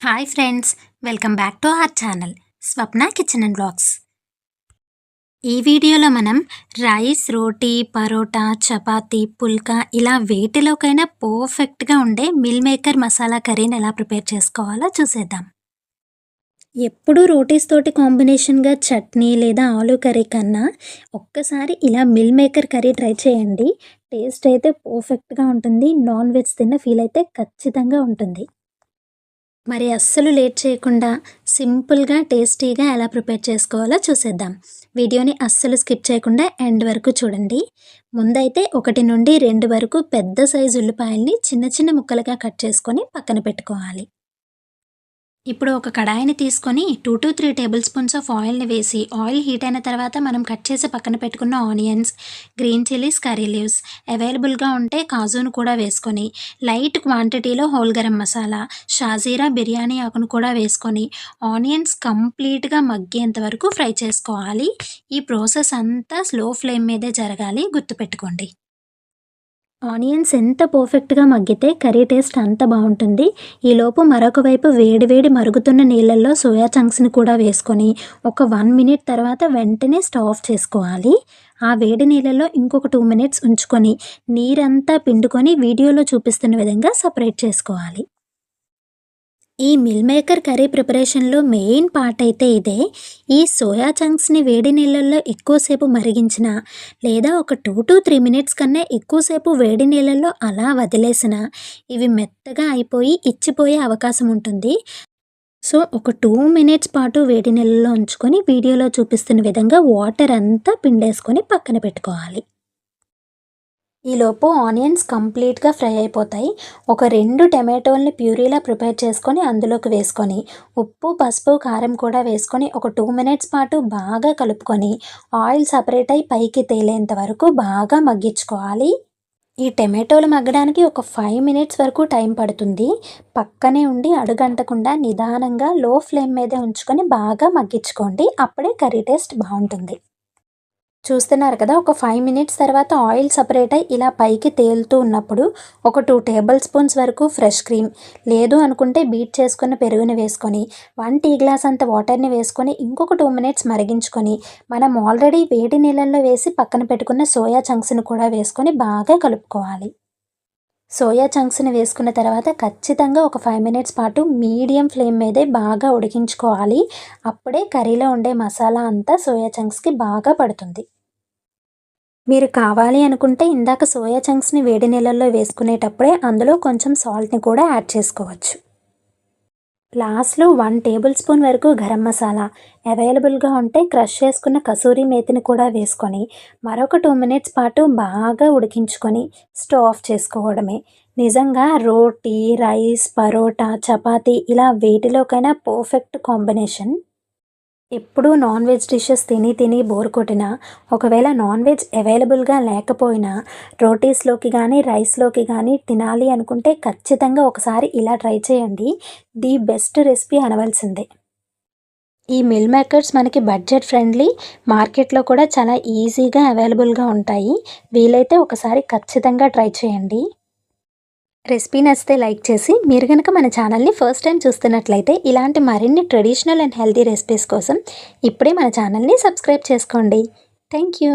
Hi friends welcome back to our channel Swapna kitchen and blogs ఈ వీడియోలో మనం rice రోటీ పరోటా చపాతీ పుల్కా ఇలా వేటిలోకైనా పర్ఫెక్ట్గా ఉండే మిల్ మేకర్ మసాలా కర్రీని ఎలా ప్రిపేర్ చేసుకోవాలో చూసేద్దాం. ఎప్పుడు రోటీస్ తోటి కాంబినేషన్గా చట్నీ లేదా ఆలూ కర్రీ కన్నా ఒక్కసారి ఇలా మిల్ మేకర్ కర్రీ ట్రై చేయండి. టేస్ట్ అయితే పర్ఫెక్ట్గా ఉంటుంది నాన్ వెజ్ తిన్న ఫీల్ అయితే ఖచ్చితంగా ఉంటుంది. మరి అస్సలు లేట్ చేయకుండా సింపుల్గా టేస్టీగా ఎలా ప్రిపేర్ చేసుకోవాలో చూసేద్దాం. వీడియోని అస్సలు స్కిప్ చేయకుండా ఎండ్ వరకు చూడండి. ముందైతే ఒకటి నుండి రెండు వరకు పెద్ద సైజు ఉల్లిపాయల్ని చిన్న చిన్న ముక్కలుగా కట్ చేసుకొని పక్కన పెట్టుకోవాలి. ఇప్పుడు ఒక కడాయిని తీసుకొని two to three tablespoons of ఆయిల్ని వేసి ఆయిల్ హీట్ అయిన తర్వాత మనం కట్ చేసి పక్కన పెట్టుకున్న onions green chillies curry leaves అవైలబుల్గా ఉంటే కాజును కూడా వేసుకొని లైట్ క్వాంటిటీలో హోల్ గరం మసాలా షాజీరా బిర్యానీ ఆకును కూడా వేసుకొని ఆనియన్స్ కంప్లీట్గా మగ్గేంత వరకు ఫ్రై చేసుకోవాలి. ఈ ప్రాసెస్ అంతా స్లో ఫ్లేమ్ మీదే జరగాలి. గుర్తుపెట్టుకోండి. ఆనియన్స్ ఎంత పర్ఫెక్ట్గా మగ్గితే కర్రీ టేస్ట్ అంత బాగుంటుంది. ఈలోపు మరొక వైపు వేడివేడి మరుగుతున్న నీళ్ళల్లో సోయా చంక్స్ని కూడా వేసుకొని ఒక వన్ మినిట్ తర్వాత వెంటనే స్టవ్ ఆఫ్ చేసుకోవాలి. ఆ వేడి నీళ్ళల్లో ఇంకొక టూ మినిట్స్ ఉంచుకొని నీరంతా పిండుకొని వీడియోలో చూపిస్తున్న విధంగా సపరేట్ చేసుకోవాలి. ఈ మిల్ మేకర్ కర్రీ ప్రిపరేషన్లో మెయిన్ పార్ట్ అయితే ఇదే. ఈ సోయా చంక్స్ని వేడి నీళ్ళల్లో ఎక్కువసేపు మరిగించిన లేదా ఒక టూ టు త్రీ మినిట్స్ కన్నా ఎక్కువసేపు వేడి నీళ్ళల్లో అలా వదిలేసిన ఇవి మెత్తగా అయిపోయి ఇచ్చిపోయే అవకాశం ఉంటుంది. సో ఒక టూ మినిట్స్ పాటు వేడి నీళ్ళలో ఉంచుకొని వీడియోలో చూపిస్తున్న విధంగా వాటర్ అంతా పిండేసుకొని పక్కన పెట్టుకోవాలి. ఈలోపు ఆనియన్స్ కంప్లీట్గా ఫ్రై అయిపోతాయి. ఒక రెండు టమాటోల్ని ప్యూరీలా ప్రిపేర్ చేసుకొని అందులోకి వేసుకొని ఉప్పు పసుపు కారం కూడా వేసుకొని ఒక టూ మినిట్స్ పాటు బాగా కలుపుకొని ఆయిల్ సపరేట్ అయి పైకి తేలేంత వరకు బాగా మగ్గించుకోవాలి. ఈ టమాటోలు మగ్గడానికి ఒక ఫైవ్ మినిట్స్ వరకు టైం పడుతుంది. పక్కనే ఉండి అడుగంటకుండా నిదానంగా లో ఫ్లేమ్ మీదే ఉంచుకొని బాగా మగ్గించుకోండి. అప్పుడే కర్రీ టేస్ట్ బాగుంటుంది. చూస్తున్నారు కదా ఒక ఫైవ్ మినిట్స్ తర్వాత ఆయిల్ సపరేట్ అయ్యి ఇలా పైకి తేలుతూ ఉన్నప్పుడు ఒక టూ టేబుల్ స్పూన్స్ వరకు ఫ్రెష్ క్రీమ్ లేదు అనుకుంటే బీట్ చేసుకున్న పెరుగుని వేసుకొని వన్ టీ గ్లాస్ అంత వాటర్ని వేసుకొని ఇంకొక టూ మినిట్స్ మరిగించుకొని మనం ఆల్రెడీ వేడి నీళ్ళల్లో వేసి పక్కన పెట్టుకున్న సోయా చంక్స్ని కూడా వేసుకొని బాగా కలుపుకోవాలి. సోయా చంక్స్ని వేసుకున్న తర్వాత ఖచ్చితంగా ఒక ఫైవ్ మినిట్స్ పాటు మీడియం ఫ్లేమ్ మీదే బాగా ఉడికించుకోవాలి. అప్పుడే కర్రీలో ఉండే మసాలా అంతా సోయా చంక్స్కి బాగా పడుతుంది. మీరు కావాలి అనుకుంటే ఇందాక సోయా చంక్స్ని వేడి నీళ్ళల్లో వేసుకునేటప్పుడే అందులో కొంచెం సాల్ట్ని కూడా యాడ్ చేసుకోవచ్చు. లాస్ట్లో వన్ టేబుల్ స్పూన్ వరకు గరం మసాలా అవైలబుల్గా ఉంటే క్రష్ చేసుకున్న కసూరి మేతిని కూడా వేసుకొని మరొక టూ మినిట్స్ పాటు బాగా ఉడికించుకొని స్టవ్ ఆఫ్ చేసుకోవడమే. నిజంగా రోటీ రైస్ పరోటా చపాతీ ఇలా వేటిలోకైనా పర్ఫెక్ట్ కాంబినేషన్. ఎప్పుడూ నాన్ వెజ్ డిషెస్ తిని తిని బోర్ కొట్టినా ఒకవేళ నాన్ వెజ్ అవైలబుల్గా లేకపోయినా రోటీస్లోకి కానీ రైస్లోకి కానీ తినాలి అనుకుంటే ఖచ్చితంగా ఒకసారి ఇలా ట్రై చేయండి. ది బెస్ట్ రెసిపీ అనవలసిందే. ఈ మిల్ మేకర్స్ మనకి బడ్జెట్ ఫ్రెండ్లీ మార్కెట్లో కూడా చాలా ఈజీగా అవైలబుల్గా ఉంటాయి. వీలైతే ఒకసారి ఖచ్చితంగా ట్రై చేయండి. రెసిపీ నచ్చితే లైక్ చేసి మీరు కనుక మన ఛానల్ని ఫస్ట్ టైం చూస్తున్నట్లయితే ఇలాంటి మరిన్ని ట్రెడిషనల్ అండ్ హెల్తీ రెసిపీస్ కోసం ఇప్పుడే మన ఛానల్ని సబ్స్క్రైబ్ చేసుకోండి. Thank you.